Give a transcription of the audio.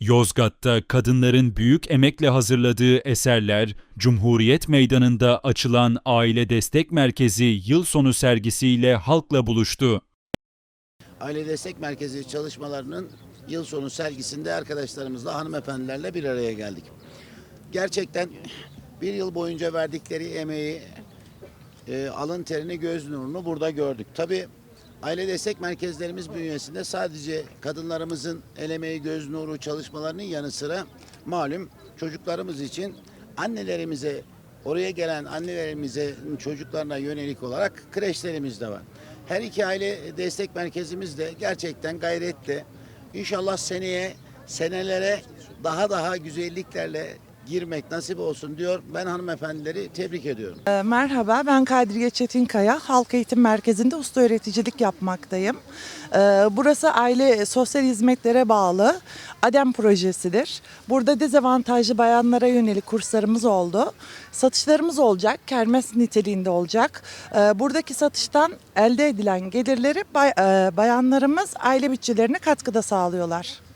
Yozgat'ta kadınların büyük emekle hazırladığı eserler, Cumhuriyet Meydanı'nda açılan Aile Destek Merkezi yıl sonu sergisiyle halkla buluştu. Aile Destek Merkezi çalışmalarının yıl sonu sergisinde arkadaşlarımızla, hanımefendilerle bir araya geldik. Gerçekten bir yıl boyunca verdikleri emeği, e, alın terini, göz nurunu burada gördük. Tabii aile destek merkezlerimiz bünyesinde sadece kadınlarımızın el göz nuru çalışmalarının yanı sıra malum çocuklarımız için annelerimize, oraya gelen annelerimize, çocuklarına yönelik olarak kreşlerimiz de var. Her iki aile destek merkezimiz de gerçekten gayretle inşallah seneye, senelere daha daha güzelliklerle girmek nasip olsun diyor. Ben hanımefendileri tebrik ediyorum. Ee, Merhaba, ben Kadriye Çetinkaya. Halk Eğitim Merkezi'nde usta öğreticilik yapmaktayım. Ee, Burası aile sosyal hizmetlere bağlı ADEM projesidir. Burada dezavantajlı bayanlara yönelik kurslarımız oldu. Satışlarımız olacak, kermes niteliğinde olacak. Ee, Buradaki satıştan elde edilen gelirleri e, bayanlarımız aile bütçelerine katkıda sağlıyorlar.